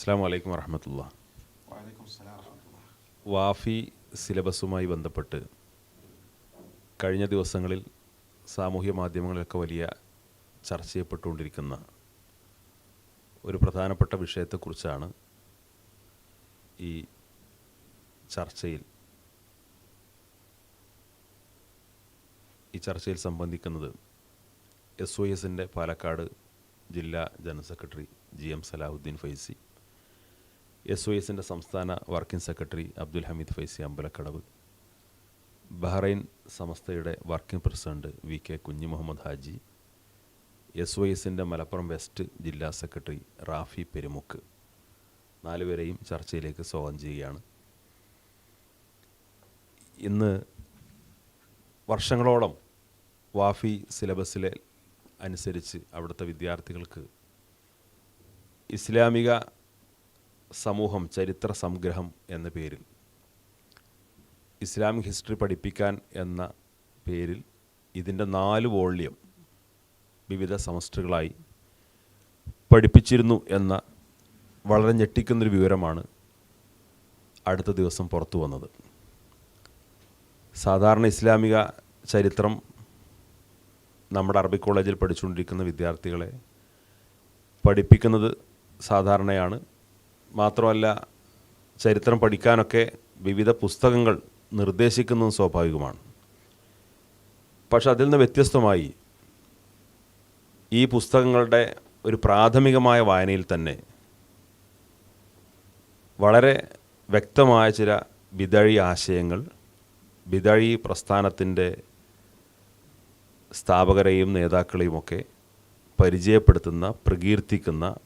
അസ്സാം വലൈക്കും വറഹമത്തുള്ള. വാഫി സിലബസുമായി ബന്ധപ്പെട്ട് കഴിഞ്ഞ ദിവസങ്ങളിൽ സാമൂഹ്യ മാധ്യമങ്ങളിലൊക്കെ വലിയ ചർച്ച ചെയ്യപ്പെട്ടുകൊണ്ടിരിക്കുന്ന ഒരു പ്രധാനപ്പെട്ട വിഷയത്തെക്കുറിച്ചാണ് ഈ ചർച്ചയിൽ ഈ ചർച്ചയിൽ സംബന്ധിക്കുന്നത് എസ് ഒ എസിന്റെ പാലക്കാട് ജില്ലാ general secretary G M Salahuddin Faizy S O എസിന്റെ സംസ്ഥാന working secretary Abdul Hameed Faizy Ambalakkadavu. Bahrain സമസ്തയുടെ working president V K Kunhi Muhammad Haji. S O എസിന്റെ മലപ്പുറം വെസ്റ്റ് ജില്ലാ സെക്രട്ടറി റാഫി പെരുമുക്ക്. നാലുപേരെയും ചർച്ചയിലേക്ക് സ്വാഗതം ചെയ്യുകയാണ്. ഇന്ന് വർഷങ്ങളോളം വാഫി സിലബസിലെ അനുസരിച്ച് അവിടുത്തെ വിദ്യാർത്ഥികൾക്ക് ഇസ്ലാമിക സമൂഹം ചരിത്ര സംഗ്രഹം എന്ന പേരിൽ. ഇസ്ലാമിക് ഹിസ്റ്ററി പഠിപ്പിക്കാൻ എന്ന പേരിൽ ഇതിന്റെ നാല് വോള്യം വിവിധ സെമസ്റ്ററുകളായി പഠിപ്പിച്ചിരുന്നു എന്ന വളരെ ഞെട്ടിക്കുന്നൊരു വിവരമാണ് അടുത്ത ദിവസം പുറത്തു വന്നത്. സാധാരണ ഇസ്ലാമിക ചരിത്രം നമ്മുടെ അറബി കോളേജിൽ പഠിച്ചുകൊണ്ടിരിക്കുന്ന വിദ്യാർത്ഥികളെ പഠിപ്പിക്കുന്നത് സാധാരണയാണ്. മാത്രമല്ല ചരിത്രം പഠിക്കാനൊക്കെ വിവിധ പുസ്തകങ്ങൾ നിർദ്ദേശിക്കുന്നതും സ്വാഭാവികമാണ്. പക്ഷെ അതിൽ നിന്ന് വ്യത്യസ്തമായി ഈ പുസ്തകങ്ങളുടെ ഒരു പ്രാഥമികമായ വായനയിൽ തന്നെ വളരെ വ്യക്തമായ ചില വിതഴി ആശയങ്ങൾ വിതഴി പ്രസ്ഥാനത്തിന്റെ സ്ഥാപകരെയും നേതാക്കളെയുമൊക്കെ പരിചയപ്പെടുത്തുന്ന പ്രകീർത്തിക്കുന്ന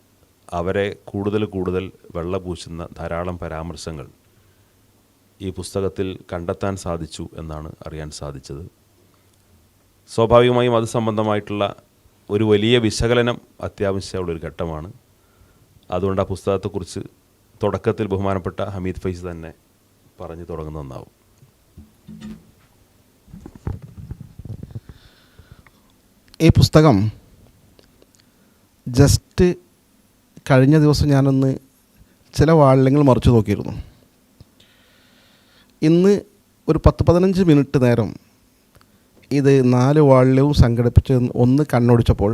അവരെ കൂടുതൽ കൂടുതൽ വെള്ളപൂശുന്ന ധാരാളം പരാമർശങ്ങൾ ഈ പുസ്തകത്തിൽ കണ്ടെത്താൻ സാധിച്ചു എന്നാണ് അറിയാൻ സാധിച്ചത്. സ്വാഭാവികമായും അത് സംബന്ധമായിട്ടുള്ള ഒരു വലിയ വിശകലനം അത്യാവശ്യമുള്ളൊരു ഘട്ടമാണ്. അതുകൊണ്ട് ആ പുസ്തകത്തെക്കുറിച്ച് തുടക്കത്തിൽ ബഹുമാനപ്പെട്ട ഹമീദ് ഫൈസ് തന്നെ പറഞ്ഞു തുടങ്ങുന്ന ഒന്നാവും. ഈ പുസ്തകം ജസ്റ്റ് കഴിഞ്ഞ ദിവസം ഞാനൊന്ന് ചില വാള്യങ്ങൾ മറിച്ചു നോക്കിയിരുന്നു. ഇന്ന് ഒരു പത്ത് പതിനഞ്ച് മിനിറ്റ് നേരം ഇത് നാല് വാളിലും സംഘടിപ്പിച്ച് ഒന്ന് കണ്ണോടിച്ചപ്പോൾ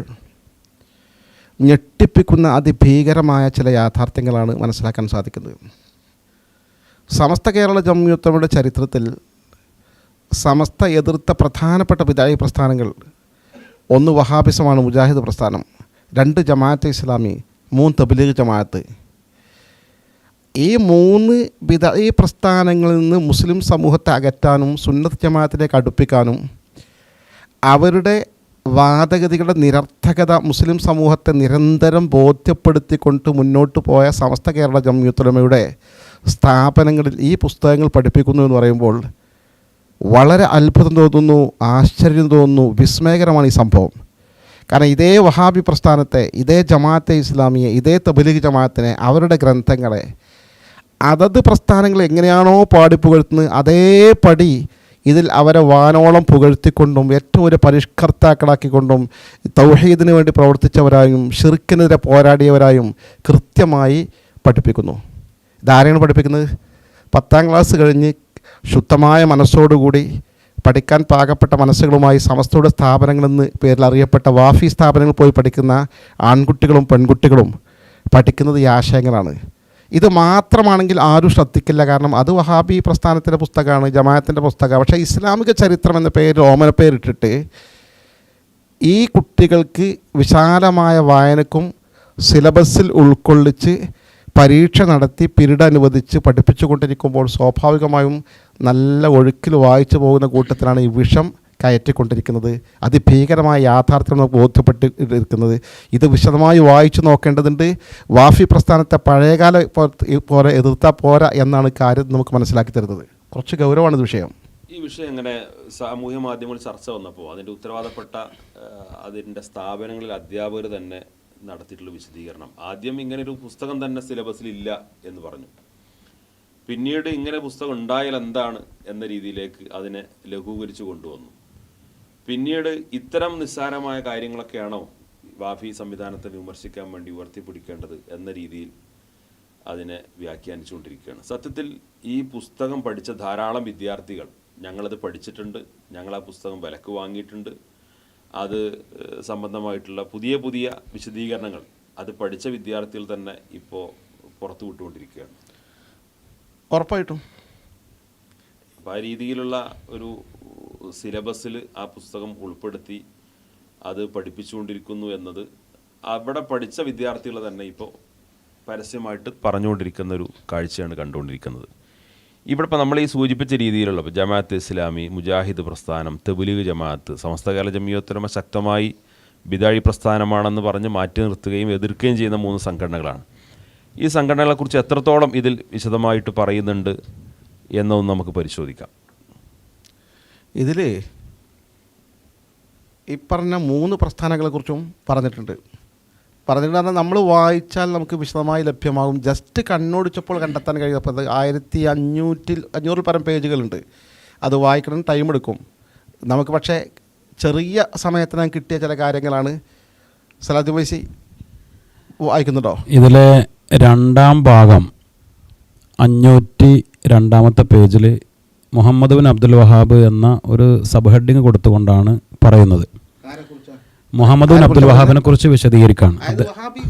ഞെട്ടിപ്പിക്കുന്ന അതിഭീകരമായ ചില യാഥാർത്ഥ്യങ്ങളാണ് മനസ്സിലാക്കാൻ സാധിക്കുന്നത്. സമസ്ത കേരള ജമ്മിയത്തയുടെ ചരിത്രത്തിൽ സമസ്ത എതിർത്ത പ്രധാനപ്പെട്ട പിതായി പ്രസ്ഥാനങ്ങൾ ഒന്ന് വഹാബിസമാണ് മുജാഹിദ് പ്രസ്ഥാനം രണ്ട് ജമാഅത്ത് ഇസ്ലാമി മൂന്ന് തബ്ലീഗ് ജമാഅത്ത്. ഈ മൂന്ന് വിധ ഈ പ്രസ്ഥാനങ്ങളിൽ നിന്ന് മുസ്ലിം സമൂഹത്തെ അകറ്റാനും സുന്നത്ത് ജമാഅത്തിലേക്ക് അടുപ്പിക്കാനും അവരുടെ വാദഗതികളുടെ നിരർത്ഥകത മുസ്ലിം സമൂഹത്തെ നിരന്തരം ബോധ്യപ്പെടുത്തിക്കൊണ്ട് മുന്നോട്ട് പോയ സമസ്ത കേരള ജമ്മിയുത്തലമയുടെ സ്ഥാപനങ്ങളിൽ ഈ പുസ്തകങ്ങൾ പഠിപ്പിക്കുന്നു എന്ന് പറയുമ്പോൾ വളരെ അത്ഭുതം തോന്നുന്നു ആശ്ചര്യം തോന്നുന്നു വിസ്മയകരമാണ് ഈ സംഭവം. കാരണം ഇതേ വഹാബി പ്രസ്ഥാനത്തെ ഇതേ ജമാഅത്തെ ഇസ്ലാമിയെ ഇതേ തബലീഗ് ജമാഅത്തിനെ അവരുടെ ഗ്രന്ഥങ്ങളെ അതത് പ്രസ്ഥാനങ്ങൾ എങ്ങനെയാണോ പാടിപ്പുകഴ്ത്തുന്നത് അതേപടി ഇതിൽ അവരെ വാനോളം പുകഴ്ത്തിക്കൊണ്ടും ഏറ്റവും ഒരു പരിഷ്കർത്താക്കളാക്കിക്കൊണ്ടും തൗഹീദിന് വേണ്ടി പ്രവർത്തിച്ചവരായും ഷിർക്കിനെതിരെ പോരാടിയവരായും കൃത്യമായി പഠിപ്പിക്കുന്നു. ഇതാരെയാണ് പഠിപ്പിക്കുന്നത്? പത്താം ക്ലാസ് കഴിഞ്ഞ് ശുദ്ധമായ മനസ്സോടുകൂടി പഠിക്കാൻ പാകപ്പെട്ട മനസ്സുകളുമായി സമസ്തയുടെ സ്ഥാപനങ്ങളെന്ന് പേരിൽ അറിയപ്പെട്ട വാഫി സ്ഥാപനങ്ങൾ പോയി പഠിക്കുന്ന ആൺകുട്ടികളും പെൺകുട്ടികളും പഠിക്കുന്നത് ഈ ആശയങ്ങളാണ്. ഇത് മാത്രമാണെങ്കിൽ ആരും ശ്രദ്ധിക്കില്ല. കാരണം അത് വഹാബി പ്രസ്ഥാനത്തിന്റെ പുസ്തകമാണ് ജമാഅത്തിന്റെ പുസ്തകമാണ്. പക്ഷേ ഇസ്ലാമിക ചരിത്രം എന്ന പേര് ഓമന പേരിട്ടിട്ട് ഈ കുട്ടികൾക്ക് വിശാലമായ വായനക്കും സിലബസിൽ ഉൾക്കൊള്ളിച്ച് പരീക്ഷ നടത്തി പിരീഡ് അനുവദിച്ച് പഠിപ്പിച്ചുകൊണ്ടിരിക്കുമ്പോൾ സ്വാഭാവികമായും നല്ല ഒഴുക്കിൽ വായിച്ചു പോകുന്ന കൂട്ടത്തിലാണ് ഈ വിഷം കയറ്റിക്കൊണ്ടിരിക്കുന്നത്. അതിഭീകരമായ യാഥാർത്ഥ്യം നമുക്ക് ബോധ്യപ്പെട്ട് ഇരിക്കുന്നത് ഇത് വിശദമായി വായിച്ചു നോക്കേണ്ടതുണ്ട്. വാഫി പ്രസ്ഥാനത്തെ പഴയകാല പോലെ എതിർത്താൽ പോരാ എന്നാണ് കാര്യം നമുക്ക് മനസ്സിലാക്കി തരുന്നത്. കുറച്ച് ഗൗരവമാണ് ഇത് വിഷയം. ഈ വിഷയം എങ്ങനെ സാമൂഹ്യ മാധ്യമങ്ങളിൽ ചർച്ച വന്നപ്പോൾ അതിന്റെ ഉത്തരവാദപ്പെട്ട അതിന്റെ സ്ഥാപനങ്ങളിൽ അധ്യാപകർ തന്നെ നടത്തിയിട്ടുള്ള വിശദീകരണം. ആദ്യം ഇങ്ങനെ ഒരു പുസ്തകം തന്നെ സിലബസിൽ ഇല്ല എന്ന് പറഞ്ഞു. പിന്നീട് ഇങ്ങനെ പുസ്തകം ഉണ്ടായാൽ എന്താണ് എന്ന രീതിയിലേക്ക് അതിനെ ലഘൂകരിച്ചു കൊണ്ടുവന്നു. പിന്നീട് ഇത്തരം നിസ്സാരമായ കാര്യങ്ങളൊക്കെയാണോ വാഫി സംവിധാനത്തെ വിമർശിക്കാൻ വേണ്ടി ഉയർത്തിപ്പിടിക്കേണ്ടത് എന്ന രീതിയിൽ അതിനെ വ്യാഖ്യാനിച്ചുകൊണ്ടിരിക്കുകയാണ്. സത്യത്തിൽ ഈ പുസ്തകം പഠിച്ച ധാരാളം വിദ്യാർത്ഥികൾ ഞങ്ങളത് പഠിച്ചിട്ടുണ്ട്. ഞങ്ങൾ ആ പുസ്തകം വിലക്ക് വാങ്ങിയിട്ടുണ്ട്. അത് സംബന്ധമായിട്ടുള്ള പുതിയ പുതിയ വിശദീകരണങ്ങൾ അത് പഠിച്ച വിദ്യാർത്ഥികൾ തന്നെ ഇപ്പോൾ പുറത്തു വിട്ടുകൊണ്ടിരിക്കുകയാണ് ഉറപ്പായിട്ടും. അപ്പോൾ ആ രീതിയിലുള്ള ഒരു സിലബസിൽ ആ പുസ്തകം ഉൾപ്പെടുത്തി അത് പഠിപ്പിച്ചുകൊണ്ടിരിക്കുന്നു എന്നത് അവിടെ പഠിച്ച വിദ്യാർത്ഥികൾ തന്നെ ഇപ്പോൾ പരസ്യമായിട്ട് പറഞ്ഞുകൊണ്ടിരിക്കുന്ന ഒരു കാഴ്ചയാണ് കണ്ടുകൊണ്ടിരിക്കുന്നത്. ഇവിടെ ഇപ്പോൾ നമ്മൾ ഈ സൂചിപ്പിച്ച രീതിയിലുള്ള ജമാഅത്ത് ഇസ്ലാമി മുജാഹിദ് പ്രസ്ഥാനം തെബുലീഗ് ജമാഅത്ത് സമസ്തകാല ജമിയോത്തരമ ശക്തമായി ബിദാഴി പ്രസ്ഥാനമാണെന്ന് പറഞ്ഞ് മാറ്റി നിർത്തുകയും എതിർക്കുകയും ചെയ്യുന്ന മൂന്ന് സംഘടനകളാണ്. ഈ സംഘടനകളെക്കുറിച്ച് എത്രത്തോളം ഇതിൽ വിശദമായിട്ട് പറയുന്നുണ്ട് എന്നൊന്ന് നമുക്ക് പരിശോധിക്കാം. ഇതിൽ ഈ പറഞ്ഞ മൂന്ന് പ്രസ്ഥാനങ്ങളെക്കുറിച്ചും പറഞ്ഞിട്ടുണ്ട്. പറഞ്ഞിട്ടുണ്ട് നമ്മൾ വായിച്ചാൽ നമുക്ക് വിശദമായി ലഭ്യമാകും. ജസ്റ്റ് കണ്ണോടിച്ചപ്പോൾ കണ്ടെത്താൻ കഴിയാത്തത് ആയിരത്തി അഞ്ഞൂറ്റിൽ അഞ്ഞൂറിൽ പരം പേജുകളുണ്ട്. അത് വായിക്കണം ടൈം എടുക്കും. നമുക്ക് പക്ഷേ ചെറിയ സമയത്തിനകം കിട്ടിയ ചില കാര്യങ്ങളാണ്. സലാദ് വൈസി വായിക്കുന്നുണ്ടോ? ഇതിലെ രണ്ടാം ഭാഗം അഞ്ഞൂറ്റി രണ്ടാമത്തെ പേജിൽ മുഹമ്മദ് ബിൻ അബ്ദുൽ വഹാബ് എന്ന ഒരു സബ് ഹെഡിങ് കൊടുത്തുകൊണ്ടാണ് പറയുന്നത്. മുഹമ്മദ് ബിൻ അബ്ദുൽ വഹാബിനെ കുറിച്ച് വിശദീകരിക്കാണ്.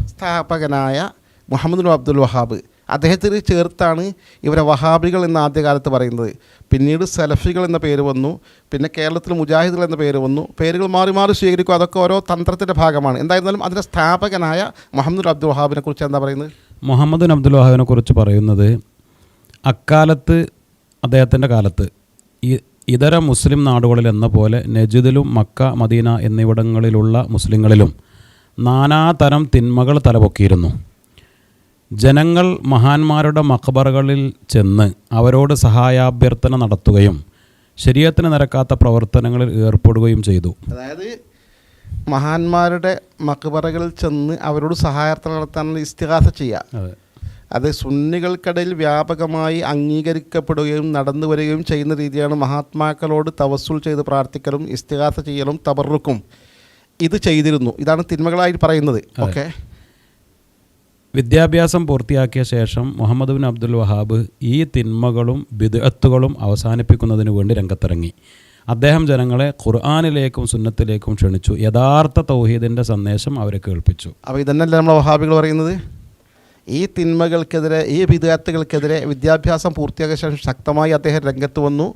സ്ഥാപകനായ മുഹമ്മദ് ബിൻ അബ്ദുൽ വഹാബ്. അദ്ദേഹത്തിന് ചേർത്താണ് ഇവരെ വഹാബികൾ എന്ന ആദ്യകാലത്ത് പറയുന്നത്. പിന്നീട് സലഫികൾ എന്ന പേര് വന്നു. പിന്നെ കേരളത്തിൽ മുജാഹിദുകൾ എന്ന പേര് വന്നു. പേരുകൾ മാറി മാറി സ്വീകരിക്കും. അതൊക്കെ ഓരോ തന്ത്രത്തിന്റെ ഭാഗമാണ്. എന്തായിരുന്നാലും അതിന്റെ സ്ഥാപകനായ മുഹമ്മദ് അബ്ദുൽ വഹാബിനെ കുറിച്ച് എന്താ പറയുന്നത്? മുഹമ്മദ് അബ്ദുൽ വഹാബിനെ കുറിച്ച് പറയുന്നത് അക്കാലത്ത് അദ്ദേഹത്തിന്റെ കാലത്ത് ഇതര മുസ്ലിം നാടുകളിൽ എന്ന പോലെ നജിദിലും മക്ക മദീന എന്നിവിടങ്ങളിലുള്ള മുസ്ലിങ്ങളിലും നാനാതരം തിന്മകൾ തലപൊക്കിയിരുന്നു. ജനങ്ങൾ മഹാന്മാരുടെ മഖബറുകളിൽ ചെന്ന് അവരോട് സഹായാഭ്യർത്ഥന നടത്തുകയും ശരീരത്തിന് നിരക്കാത്ത പ്രവർത്തനങ്ങളിൽ ഏർപ്പെടുകയും ചെയ്തു. അതായത് മഹാന്മാരുടെ മക്ബറകളിൽ ചെന്ന് അവരോട് സഹായാർത്ഥം നടത്താനുള്ള ഇസ്തിഹാസ ചെയ്യുക അതെ. സുന്നികൾക്കിടയിൽ വ്യാപകമായി അംഗീകരിക്കപ്പെടുകയും നടന്നു വരികയും ചെയ്യുന്ന രീതിയാണ് മഹാത്മാക്കളോട് തവസ്സുൽ ചെയ്ത് പ്രാർത്ഥിക്കലും ഇസ്തിഹാസ ചെയ്യലും തബറുക്കും ഇത് ചെയ്തിരുന്നു. ഇതാണ് തിന്മകളായി പറയുന്നത്. ഓക്കെ. വിദ്യാഭ്യാസം പൂർത്തിയാക്കിയ ശേഷം മുഹമ്മദ് ബിൻ അബ്ദുൽ വഹാബ് ഈ തിന്മകളും ബിദ്അത്തുകളും അവസാനിപ്പിക്കുന്നതിന് വേണ്ടി രംഗത്തിറങ്ങി. അദ്ദേഹം ജനങ്ങളെ ഖുർആാനിലേക്കും സുന്നത്തിലേക്കും ക്ഷണിച്ചു. യഥാർത്ഥ തൗഹീദിന്റെ സന്ദേശം അവരെ കേൾപ്പിച്ചു. അപ്പോൾ ഇതന്നെയല്ലേ നമ്മളെ വഹാബികൾ പറയുന്നത്? ഈ തിന്മകൾക്കെതിരെ ഈ വിദ്യാർത്ഥികൾക്കെതിരെ വിദ്യാഭ്യാസം പൂർത്തിയാക്കിയ ശേഷം ശക്തമായി അദ്ദേഹം രംഗത്ത് വന്നു.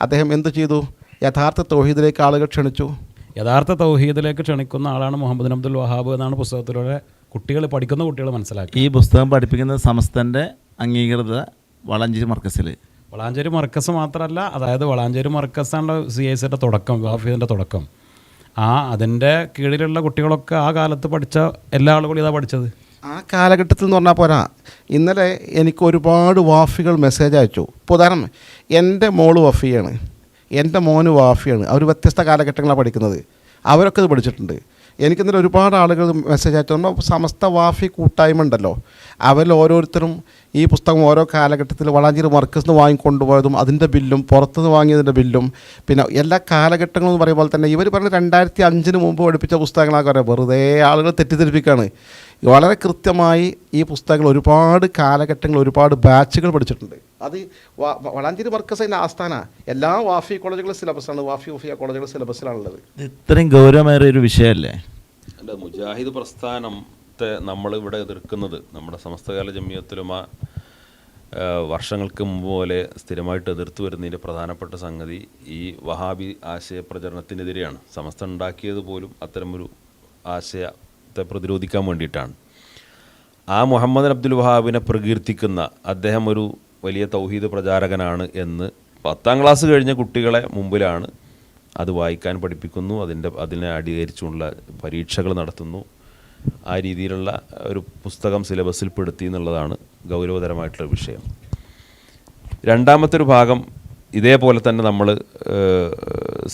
അദ്ദേഹം എന്തു ചെയ്തു? യഥാർത്ഥ തൗഹീദിലേക്ക് ആളുകൾ ക്ഷണിച്ചു. യഥാർത്ഥ തൗഹീദിലേക്ക് ക്ഷണിക്കുന്ന ആളാണ് മുഹമ്മദ് അബ്ദുൽ വഹാബ് എന്നാണ് പുസ്തകത്തിലൂടെ കുട്ടികൾ പഠിക്കുന്ന കുട്ടികൾ മനസ്സിലാക്കി. ഈ പുസ്തകം പഠിപ്പിക്കുന്ന സമസ്തന്റെ അംഗീകൃത വളഞ്ചി മർക്കസിൽ വളാഞ്ചേരി മർക്കസ് മാത്രമല്ല അതായത് വളാഞ്ചേരി മർക്കസാണല്ലോ സി ഐ സിയുടെ തുടക്കം ഹാഫീസിന്റെ തുടക്കം. ആ അതിന്റെ കീഴിലുള്ള കുട്ടികളൊക്കെ ആ കാലത്ത് പഠിച്ച എല്ലാ ആളുകളും ഇതാ പഠിച്ചത്. ആ കാലഘട്ടത്തിൽ എന്ന് പറഞ്ഞാൽ പോരാ. ഇന്നലെ എനിക്ക് ഒരുപാട് വാഫികൾ മെസ്സേജ് അയച്ചു. ഇപ്പോൾ ഉദാഹരണം എന്റെ മോൾ വഫിയാണ്. എന്റെ മോന് വാഫിയാണ്. അവർ വ്യത്യസ്ത കാലഘട്ടങ്ങളാണ് പഠിക്കുന്നത്. അവരൊക്കെ ഇത് പഠിച്ചിട്ടുണ്ട്. എനിക്കിന്നലെ ഒരുപാട് ആളുകൾ മെസ്സേജ് അയച്ചു. നമ്മൾ സമസ്ത വാഫി കൂട്ടായ്മ ഉണ്ടല്ലോ. അവരിൽ ഓരോരുത്തരും ഈ പുസ്തകം ഓരോ കാലഘട്ടത്തിൽ വളാഞ്ചേരി മർക്കസ് നിന്ന് വാങ്ങിക്കൊണ്ടുപോയതും അതിന്റെ ബില്ലും പുറത്തുനിന്ന് വാങ്ങിയതിന്റെ ബില്ലും. പിന്നെ എല്ലാ കാലഘട്ടങ്ങളും എന്ന് പറയുമ്പോൾ തന്നെ ഇവർ പറഞ്ഞ രണ്ടായിരത്തി അഞ്ചിന് മുമ്പ് പഠിപ്പിച്ച പുസ്തകങ്ങളൊക്കെ പറയാം വെറുതെ ആളുകൾ തെറ്റിദ്ധരിപ്പിക്കുകയാണ്. വളരെ കൃത്യമായി ഈ പുസ്തകങ്ങൾ ഒരുപാട് കാലഘട്ടങ്ങൾ ഒരുപാട് ബാച്ചുകൾ പഠിച്ചിട്ടുണ്ട്. അത് വളാഞ്ചേരി മർക്കസ് അതിന്റെ ആസ്ഥാന. എല്ലാ വാഫി കോളേജുകളുടെ സിലബസാണ് വാഫി വഫിയ കോളേജുകളുടെ സിലബസിലാണുള്ളത്. ഇത് ഇത്രയും ഗൗരവമേറിയ ഒരു വിഷയമല്ലേ? അല്ല മുജാഹിദ് പ്രസ്ഥാനത്തെ നമ്മളിവിടെ എതിർക്കുന്നത് നമ്മുടെ സമസ്തകാല ജമിയത്തിലും ആ വർഷങ്ങൾക്ക് മുമ്പ് പോലെ സ്ഥിരമായിട്ട് എതിർത്ത് വരുന്നതിന്റെ പ്രധാനപ്പെട്ട സംഗതി ഈ വഹാബി ആശയ പ്രചരണത്തിനെതിരെയാണ് സമസ്ത ഉണ്ടാക്കിയത് പോലും അത്തരമൊരു ആശയത്തെ പ്രതിരോധിക്കാൻ വേണ്ടിയിട്ടാണ്. ആ മുഹമ്മദ് അബ്ദുൽ വഹാബിനെ പ്രകീർത്തിക്കുന്ന അദ്ദേഹം ഒരു വലിയ തൗഹീദ് പ്രചാരകനാണ് എന്ന് പത്താം ക്ലാസ് കഴിഞ്ഞ കുട്ടികളെ മുമ്പിലാണ് അത് വായിക്കാൻ പഠിപ്പിക്കുന്നു. അതിന്റെ അതിനെ അടികരിച്ചുള്ള പരീക്ഷകൾ നടത്തുന്നു. ആ രീതിയിലുള്ള ഒരു പുസ്തകം സിലബസിൽ പെടുത്തി എന്നുള്ളതാണ് ഗൗരവതരമായിട്ടുള്ള വിഷയം. രണ്ടാമത്തെ ഒരു ഭാഗം ഇതേപോലെ തന്നെ നമ്മൾ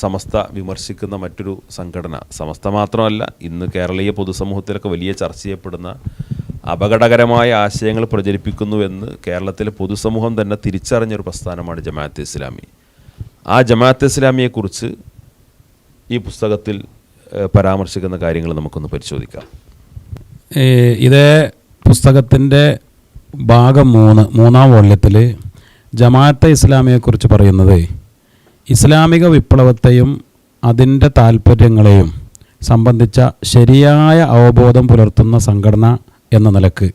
സമസ്ത വിമർശിക്കുന്ന മറ്റൊരു സംഘടന. സമസ്ത മാത്രമല്ല ഇന്ന് കേരളീയ പൊതുസമൂഹത്തിലൊക്കെ വലിയ ചർച്ച ചെയ്യപ്പെടുന്ന അപകടകരമായ ആശയങ്ങൾ പ്രചരിപ്പിക്കുന്നുവെന്ന് കേരളത്തിലെ പൊതുസമൂഹം തന്നെ തിരിച്ചറിഞ്ഞൊരു പ്രസ്ഥാനമാണ് ജമാഅത്ത് ഇസ്ലാമി. ആ ജമാഅത്ത് ഇസ്ലാമിയെക്കുറിച്ച് ഈ പുസ്തകത്തിൽ പരാമർശിക്കുന്ന കാര്യങ്ങൾ നമുക്കൊന്ന് പരിശോധിക്കാം. ഇതേ പുസ്തകത്തിന്റെ ഭാഗം മൂന്ന് മൂന്നാം വോള്യത്തിൽ ജമാഅത്തെ ഇസ്ലാമിയെക്കുറിച്ച് പറയുന്നത് ഇസ്ലാമിക വിപ്ലവത്തെയും അതിന്റെ താല്പര്യങ്ങളെയും സംബന്ധിച്ച ശരിയായ അവബോധം പുലർത്തുന്ന സംഘടന എന്ന നിലയ്ക്ക്.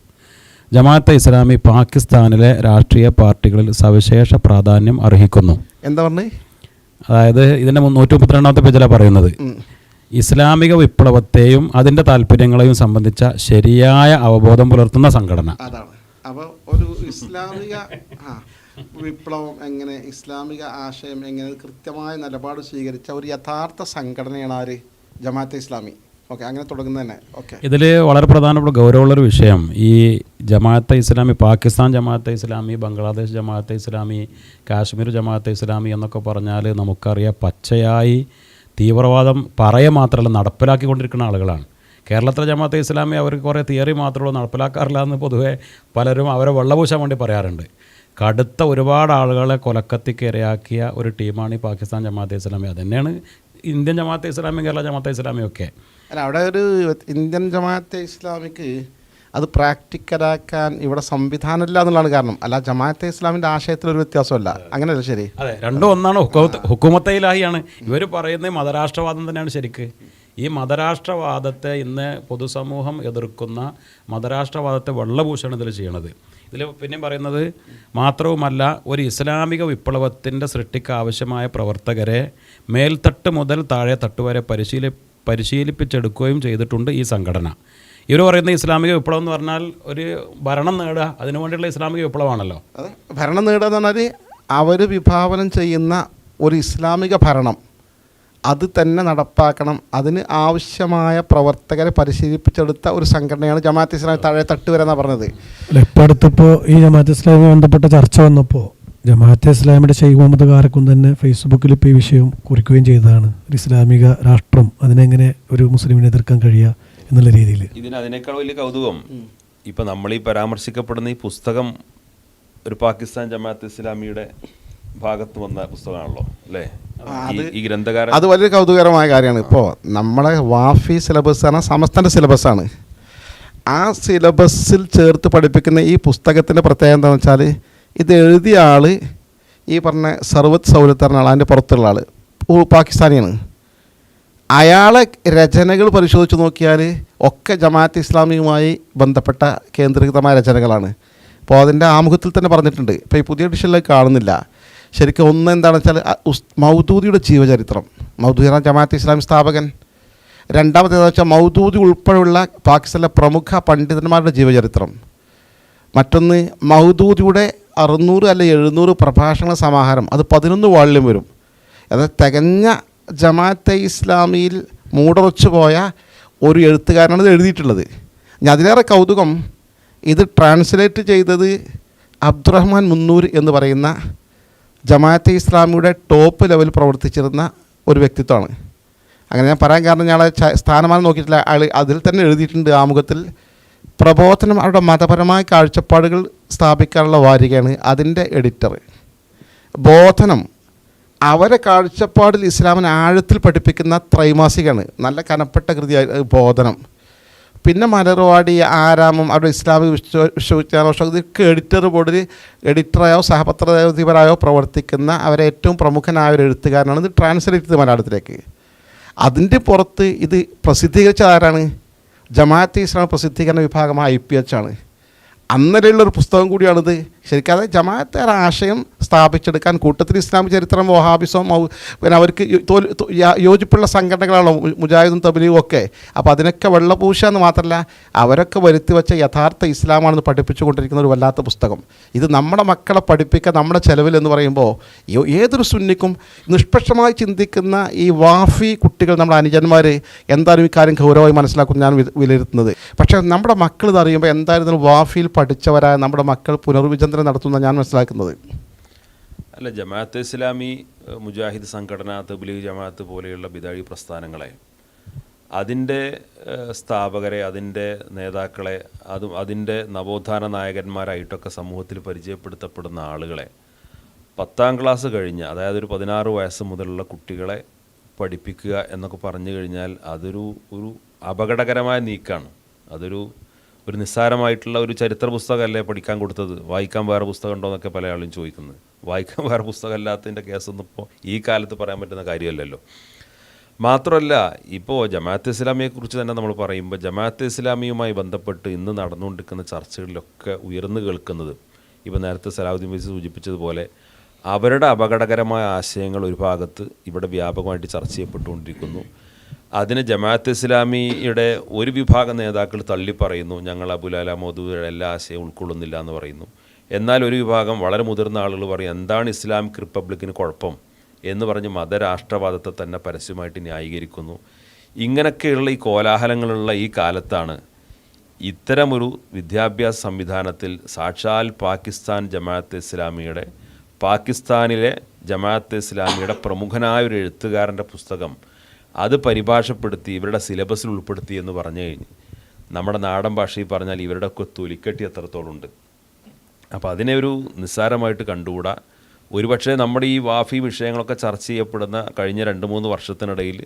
ജമാഅത്തെ ഇസ്ലാമി പാകിസ്ഥാനിലെ രാഷ്ട്രീയ പാർട്ടികളിൽ സവിശേഷ പ്രാധാന്യം അർഹിക്കുന്നു. എന്താ പറഞ്ഞത് അതായത് ഇതിന്റെ നൂറ്റി മുപ്പത്തിരണ്ടാമത്തെ പേജിലാണ് പറയുന്നത്. ഇസ്ലാമിക വിപ്ലവത്തെയും അതിന്റെ താല്പര്യങ്ങളെയും സംബന്ധിച്ച ശരിയായ അവബോധം പുലർത്തുന്ന സംഘടന. അതാണ്. അപ്പോൾ ഒരു ഇസ്ലാമിക വിപ്ലവം എങ്ങനെ ഇസ്ലാമിക ആശയം എങ്ങനെ കൃത്യമായ നിലപാട് സ്വീകരിച്ച ഒരു യഥാർത്ഥ സംഘടനയാണ് ആര്? ജമാഅത്തെ ഇസ്ലാമി. ഓക്കെ അങ്ങനെ തുടങ്ങുന്നത് തന്നെ. ഓക്കെ. ഇതിൽ വളരെ പ്രധാനപ്പെട്ട ഗൗരവമുള്ളൊരു വിഷയം. ഈ ജമാഅത്തെ ഇസ്ലാമി പാകിസ്ഥാൻ ജമാഅത്തെ ഇസ്ലാമി ബംഗ്ലാദേശ് ജമാഅത്തെ ഇസ്ലാമി കാശ്മീർ ജമാഅത്തെ ഇസ്ലാമി എന്നൊക്കെ പറഞ്ഞാൽ നമുക്കറിയാം പച്ചയായി തീവ്രവാദം പറയുക മാത്രമല്ല നടപ്പിലാക്കിക്കൊണ്ടിരിക്കുന്ന ആളുകളാണ്. കേരളത്തിലെ ജമാഅത്തെ ഇസ്ലാമി അവർക്ക് കുറേ തിയറി മാത്രമേ നടപ്പിലാക്കാറില്ല എന്ന് പൊതുവേ പലരും അവരെ വെള്ളപൂശാൻ വേണ്ടി പറയാറുണ്ട്. കടുത്ത ഒരുപാട് ആളുകളെ കൊലക്കത്തിക്ക് ഇരയാക്കിയ ഒരു ടീമാണ് ഈ പാകിസ്ഥാൻ ജമാഅത്തെ ഇസ്ലാമി. അതുതന്നെയാണ് ഇന്ത്യൻ ജമാഅത്തെ ഇസ്ലാമി കേരള ജമാഅത്തെ ഇസ്ലാമി ഒക്കെ. അല്ല അവിടെ ഒരു ഇന്ത്യൻ ജമാഅത്തെ ഇസ്ലാമിക്ക് അത് പ്രാക്ടിക്കലാക്കാൻ ഇവിടെ സംവിധാനമില്ല എന്നുള്ളതാണ് കാരണം. അല്ല ജമാഅത്തെ ഇസ്ലാമിന്റെ ആശയത്തിൽ ഒരു വ്യത്യാസമല്ല. അങ്ങനെയല്ല ശരി? അതെ രണ്ടും ഒന്നാണ്. ഹുക്കുമത്തെ ഹുക്കുമത്തയിലാഹിയാണ് ഇവർ പറയുന്നത് മതരാഷ്ട്രവാദം തന്നെയാണ് ശരിക്ക്. ഈ മതരാഷ്ട്രവാദത്തെ ഇന്ന് പൊതുസമൂഹം എതിർക്കുന്ന മതരാഷ്ട്രവാദത്തെ വെള്ളഭൂഷണം ഇതിൽ ചെയ്യണത്. ഇതിൽ പിന്നെ പറയുന്നത് മാത്രവുമല്ല ഒരു ഇസ്ലാമിക വിപ്ലവത്തിന്റെ സൃഷ്ടിക്ക് ആവശ്യമായ പ്രവർത്തകരെ മേൽത്തട്ട് മുതൽ താഴെ തട്ട് വരെ പരിശീലി പരിശീലിപ്പിച്ചെടുക്കുകയും ചെയ്തിട്ടുണ്ട് ഈ സംഘടന. ഇവർ പറയുന്ന ഇസ്ലാമിക വിപ്ലവം എന്ന് പറഞ്ഞാൽ ഒരു ഭരണം നേടുക അതിനു വേണ്ടിയുള്ള ഇസ്ലാമിക വിപ്ലവമാണല്ലോ. ഭരണം നേടുക എന്ന് പറഞ്ഞാൽ അവർ വിഭാവനം ചെയ്യുന്ന ഒരു ഇസ്ലാമിക ഭരണം. അത് തന്നെ നടപ്പാക്കണം. അതിന് ആവശ്യമായ പ്രവർത്തകരെ പരിശീലിപ്പിച്ചെടുത്ത ഒരു സംഘടനയാണ് ജമാഅത്ത് ഇസ്ലാമി താഴെ തട്ട് വരെ എന്നാണ് പറഞ്ഞത്. അല്ല ഇപ്പം അടുത്തിപ്പോൾ ഈ ജമാഅത്ത് ഇസ്ലാമി ബന്ധപ്പെട്ട ചർച്ച വന്നപ്പോൾ ജമാഅത്തെ ഇസ്ലാമിയുടെ ഷെയ്ഖ് മുഹമ്മദ് കാരക്കും തന്നെ ഫേസ്ബുക്കിൽ ഇപ്പോൾ ഈ വിഷയം കുറിക്കുകയും ചെയ്തതാണ്. ഒരു ഇസ്ലാമിക രാഷ്ട്രം അതിനെങ്ങനെ ഒരു മുസ്ലിമിനെ എതിർക്കാൻ കഴിയുക എന്നുള്ള രീതിയിൽ. ഇതിന് അതിനേക്കാൾ വലിയ കൗതുകം ഇപ്പം നമ്മൾ ഈ പരാമർശിക്കപ്പെടുന്ന ഈ പുസ്തകം ഒരു പാകിസ്ഥാൻ ജമാഅത്ത് ഇസ്ലാമിയുടെ ഭാഗത്ത് വന്ന പുസ്തകമാണല്ലോ അല്ലേ? ഈ- ഗ്രന്ഥകാരൻ അത് വലിയ കൗതുകരമായ കാര്യമാണ്. ഇപ്പോൾ നമ്മളെ വാഫി സിലബസ് ആണ് സമസ്തന്റെ സിലബസാണ് ആ സിലബസിൽ ചേർത്ത് പഠിപ്പിക്കുന്ന ഈ പുസ്തകത്തിന്റെ പ്രത്യേകത എന്താണെന്ന് വെച്ചാൽ ഇത് എഴുതിയ ആൾ ഈ പറഞ്ഞ സർവത് സൗലത്ത് ആൾ അതിന്റെ പുറത്തുള്ള ആൾ പാകിസ്ഥാനിയാണ്. അയാളെ രചനകൾ പരിശോധിച്ച് നോക്കിയാൽ ഒക്കെ ജമാഅത്ത് ഇസ്ലാമിയുമായി ബന്ധപ്പെട്ട കേന്ദ്രീകൃതമായ രചനകളാണ്. അപ്പോൾ അതിന്റെ ആമുഖത്തിൽ തന്നെ പറഞ്ഞിട്ടുണ്ട്. ഇപ്പോൾ ഈ പുതിയ ഡിഷനിലേക്ക് കാണുന്നില്ല. ശരിക്കും ഒന്ന് എന്താണെന്ന് വെച്ചാൽ മൗദൂദിയുടെ ജീവചരിത്രം. മൗദൂദിയാണ് ജമാഅത്ത് ഇസ്ലാം സ്ഥാപകൻ. രണ്ടാമത്തേതെന്ന് വെച്ചാൽ മൗദൂദി ഉൾപ്പെടെയുള്ള പാകിസ്ഥാനിലെ പ്രമുഖ പണ്ഡിതന്മാരുടെ ജീവചരിത്രം. മറ്റൊന്ന് മൗദൂദിയുടെ അറുന്നൂറ് അല്ലെ എഴുന്നൂറ് പ്രഭാഷണ സമാഹാരം. അത് പതിനൊന്ന് വാള്യം വരും. അത് തികഞ്ഞ ജമാഅത്തെ ഇസ്ലാമിയിൽ മൂടറച്ചു പോയ ഒരു എഴുത്തുകാരനാണ് ഇത് എഴുതിയിട്ടുള്ളത്. ഞാൻ അതിലേറെ കൗതുകം ഇത് ട്രാൻസ്ലേറ്റ് ചെയ്തത് അബ്ദുറഹ്മാൻ മുന്നൂർ എന്ന് പറയുന്ന ജമാഅത്തെ ഇസ്ലാമിയുടെ ടോപ്പ് ലെവലിൽ പ്രവർത്തിച്ചിരുന്ന ഒരു വ്യക്തിത്വമാണ്. അങ്ങനെ ഞാൻ പറയാൻ കാരണം ഞാൻ സ്ഥാനമാനം നോക്കിയിട്ടില്ല. അയാൾ അതിൽ തന്നെ എഴുതിയിട്ടുണ്ട് ആമുഖത്തിൽ പ്രബോധനം അവരുടെ മതപരമായ കാഴ്ചപ്പാടുകൾ സ്ഥാപിക്കാനുള്ള വാരികയാണ് അതിന്റെ എഡിറ്റർ ബോധനം അവരെ കാഴ്ചപ്പാടിൽ ഇസ്ലാമിനെ ആഴത്തിൽ പഠിപ്പിക്കുന്ന ത്രൈമാസികമാണ് നല്ല കനപ്പെട്ട കൃതിയായി ബോധനം. പിന്നെ മലർവാടി ആരാമം അവിടെ ഇസ്ലാമിക വിശ്വ വിശ്വവിദ്യാലയം ഇതൊക്കെ എഡിറ്റർ ബോർഡിൽ എഡിറ്ററായോ സഹപത്രാധിപരായോ പ്രവർത്തിക്കുന്ന അവരെ ഏറ്റവും പ്രമുഖനായ ഒരു എഴുത്തുകാരനാണ്. ഇത് ട്രാൻസ്ലേറ്റ് ചെയ്ത് മലയാളത്തിലേക്ക്. അതിന്റെ പുറത്ത് ഇത് പ്രസിദ്ധീകരിച്ച ആരാണ്? ജമാഅത്ത് ഇസ്ലാം പ്രസിദ്ധീകരണ വിഭാഗമായ ഐ പി എച്ച് ആണ്. അന്നലെയുള്ള ഒരു പുസ്തകം കൂടിയാണിത്. ശരിക്കും അത് ജമാഅത്തേറെ ആശയം സ്ഥാപിച്ചെടുക്കാൻ കൂട്ടത്തിൽ ഇസ്ലാമിക ചരിത്രം വഹാബിസം പിന്നെ അവർക്ക് യോജിപ്പുള്ള സംഘടനകളാണോ മുജാഹിദും തബലിയും ഒക്കെ. അപ്പോൾ അതിനൊക്കെ വെള്ളപൂശ എന്ന് മാത്രമല്ല അവരൊക്കെ വരുത്തി വെച്ച യഥാർത്ഥ ഇസ്ലാമാണെന്ന് പഠിപ്പിച്ചുകൊണ്ടിരിക്കുന്ന ഒരു വല്ലാത്ത പുസ്തകം. ഇത് നമ്മുടെ മക്കളെ പഠിപ്പിക്കാൻ നമ്മുടെ ചെലവിൽ എന്ന് പറയുമ്പോൾ ഏതൊരു സുന്നിക്കും നിഷ്പക്ഷമായി ചിന്തിക്കുന്ന ഈ വാഫി കുട്ടികൾ നമ്മുടെ അനുജന്മാർ എന്തായാലും ഇക്കാര്യം കാര്യം ഗൗരവമായി മനസ്സിലാക്കും ഞാൻ വിലയിരുത്തുന്നത്. പക്ഷേ നമ്മുടെ മക്കൾ ഇത് അറിയുമ്പോൾ എന്തായാലും വാഫിയിൽ പഠിച്ചവരായ നമ്മുടെ മക്കൾ പുനർവിചിന്തനം നടത്തുന്ന ഞാൻ മനസ്സിലാക്കുന്നത്. അല്ല ജമാഅത്ത് ഇസ്ലാമി മുജാഹിദ് സംഘടന തബ്ലീഗ് ജമാഅത്ത് പോലെയുള്ള ബിദാഴി പ്രസ്ഥാനങ്ങളെ അതിന്റെ സ്ഥാപകരെ അതിന്റെ നേതാക്കളെ അതും അതിന്റെ നവോത്ഥാന നായകന്മാരായിട്ടൊക്കെ സമൂഹത്തിൽ പരിചയപ്പെടുത്തപ്പെടുന്ന ആളുകളെ പത്താം ക്ലാസ് കഴിഞ്ഞ് അതായത് ഒരു പതിനാറ് വയസ്സ് മുതലുള്ള കുട്ടികളെ പഠിപ്പിക്കുക എന്നൊക്കെ പറഞ്ഞു കഴിഞ്ഞാൽ അതൊരു ഒരു അപകടകരമായ നീക്കാണ്. അതൊരു ഒരു നിസ്സാരമായിട്ടുള്ള ഒരു ചരിത്ര പുസ്തകമല്ലേ പഠിക്കാൻ കൊടുത്തത്? വായിക്കാൻ വേറെ പുസ്തകം ഉണ്ടോ എന്നൊക്കെ പല ആളും ചോദിക്കുന്നത്. വായിക്കാൻ വേറെ പുസ്തകമല്ലാത്തതിന്റെ കേസൊന്നും ഇപ്പോൾ ഈ കാലത്ത് പറയാൻ പറ്റുന്ന കാര്യമല്ലല്ലോ. മാത്രമല്ല ഇപ്പോൾ ജമാഅത്ത് ഇസ്ലാമിയെക്കുറിച്ച് തന്നെ നമ്മൾ പറയുമ്പോൾ ജമാഅത്ത് ഇസ്ലാമിയുമായി ബന്ധപ്പെട്ട് ഇന്ന് നടന്നുകൊണ്ടിരിക്കുന്ന ചർച്ചകളിലൊക്കെ ഉയർന്നു കേൾക്കുന്നത് ഇപ്പോൾ നേരത്തെ സലാഹുദ്ദീൻ വൈസി സൂചിപ്പിച്ചതുപോലെ അവരുടെ അപകടകരമായ ആശയങ്ങൾ ഒരു ഭാഗത്ത് ഇവിടെ വ്യാപകമായിട്ട് ചർച്ച ചെയ്യപ്പെട്ടുകൊണ്ടിരിക്കുന്നു. അതിന് ജമാഅത്ത് ഇസ്ലാമിയുടെ ഒരു വിഭാഗം നേതാക്കൾ തള്ളിപ്പറയുന്നു ഞങ്ങൾ അബുലാല മോദുവിയുടെ എല്ലാ ആശയവും ഉൾക്കൊള്ളുന്നില്ല എന്ന് പറയുന്നു. എന്നാൽ ഒരു വിഭാഗം വളരെ മുതിർന്ന ആളുകൾ പറയും എന്താണ് ഇസ്ലാമിക് റിപ്പബ്ലിക്കിന് കുഴപ്പം? എന്ന് പറഞ്ഞ് മതരാഷ്ട്രവാദത്തെ തന്നെ പരസ്യമായിട്ട് ന്യായീകരിക്കുന്നു. ഇങ്ങനെയൊക്കെയുള്ള ഈ കോലാഹലങ്ങളുള്ള ഈ കാലത്താണ് ഇത്തരമൊരു വിദ്യാഭ്യാസ സംവിധാനത്തിൽ സാക്ഷാൽ പാകിസ്ഥാൻ ജമാഅത്ത് ഇസ്ലാമിയുടെ പാകിസ്ഥാനിലെ ജമാഅത്ത് ഇസ്ലാമിയുടെ പ്രമുഖനായ ഒരു എഴുത്തുകാരന്റെ പുസ്തകം അത് പരിഭാഷപ്പെടുത്തി ഇവരുടെ സിലബസിൽ ഉൾപ്പെടുത്തി എന്ന് പറഞ്ഞു കഴിഞ്ഞ്. നമ്മുടെ നാടൻ ഭാഷയിൽ പറഞ്ഞാൽ ഇവരുടെ ഒക്കെ തൊലിക്കെട്ടി എത്രത്തോളം ഉണ്ട്. അപ്പോൾ അതിനെ ഒരു നിസ്സാരമായിട്ട് കണ്ടുകൂടാ. ഒരുപക്ഷെ നമ്മുടെ ഈ വാഫി വിഷയങ്ങളൊക്കെ ചർച്ച ചെയ്യപ്പെടുന്ന കഴിഞ്ഞ രണ്ട് മൂന്ന് വർഷത്തിനിടയിൽ